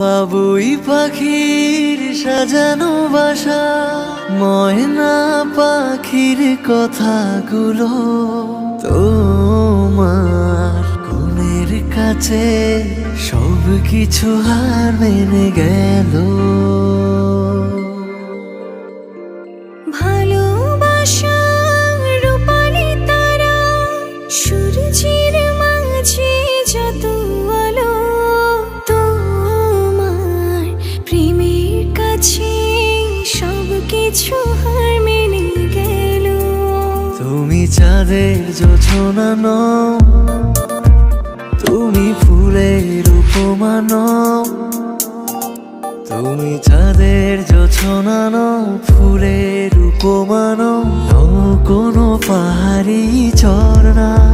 বাবুই পাখির সাজানো বাসা, ময়না পাখির কথাগুলো তোমার গুণের কাছে সব কিছু হার মেনে গেল। ভালোবাসা রূপালি তারা সূর্যের তুমি চাঁদের যোছনা নও, তুমি ফুলের উপমান তুমি চাঁদের যোছনা নও, ফুলের উপমান নও কোনো পাহাড়ি ঝর্ণা।